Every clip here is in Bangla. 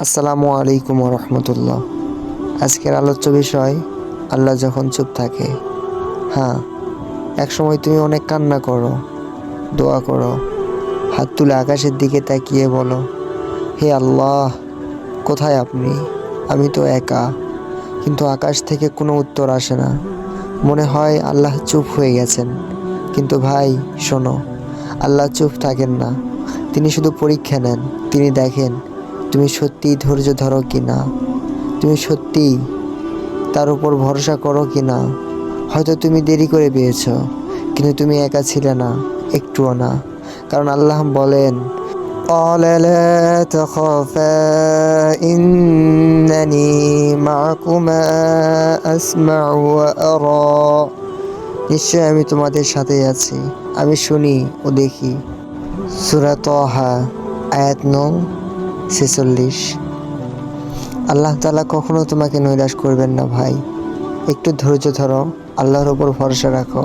আসসালামু আলাইকুম রহমতুল্লাহ আজকের আলোচ্য বিষয়, আল্লাহ যখন চুপ থাকে হ্যাঁ একসময় তুমি অনেক কান্না করো, দোয়া করো, হাত তুলে আকাশের দিকে তাকিয়ে বলো, হে আল্লাহ, কোথায় আপনি? আমি তো একা। কিন্তু আকাশ থেকে কোনো উত্তর আসে না। মনে হয় আল্লাহ চুপ হয়ে গেছেন। কিন্তু ভাই, শোনো, আল্লাহ চুপ থাকেন না। তিনি শুধু পরীক্ষা নেন, তিনি দেখেন তুমি সত্যিই ধৈর্য ধরো কি না তুমি সত্যিই তার উপর ভরসা করো কি না হয়তো তুমি দেরি করে পেয়েছ কিন্তু তুমি একা ছিলে না একটুও না কারণ আল্লাহ বলেন قال لا تخافا إنني معكما أسمع وأرى নিশ্চয় আমি তোমাদের সাথেই আছি আমি শুনি ও দেখি সুরা তহা আয়াত নং ছেচল্লিশ। আল্লাহ তালা কখনো তোমাকে নৈরাশ করবেন না ভাই। একটু ধৈর্য ধরো, আল্লাহর ওপর ভরসা রাখো।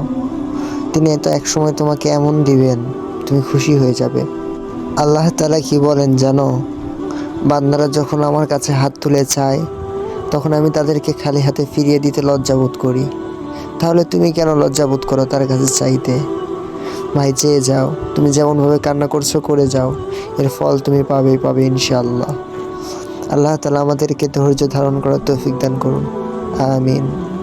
তিনি তো একসময় তোমাকে এমন দিবেন, তুমি খুশি হয়ে যাবে। আল্লাহ তালা কি বলেন জানো? বান্দারা যখন আমার কাছে হাত তুলে চায়, তখন আমি তাদেরকে খালি হাতে ফিরিয়ে দিতে লজ্জাবোধ করি। তাহলে তুমি কেন লজ্জাবোধ করো তার কাছে চাইতে? ভাই চেয়ে যাও। তুমি যেমনভাবে কান্না করছ, করে যাও। এর ফল তুমি পাবেই, পাবে ইনশাআল্লাহ। আল্লাহ তালা আমাদেরকে ধৈর্য ধারণ করার তৌফিক দান করুন। আমিন।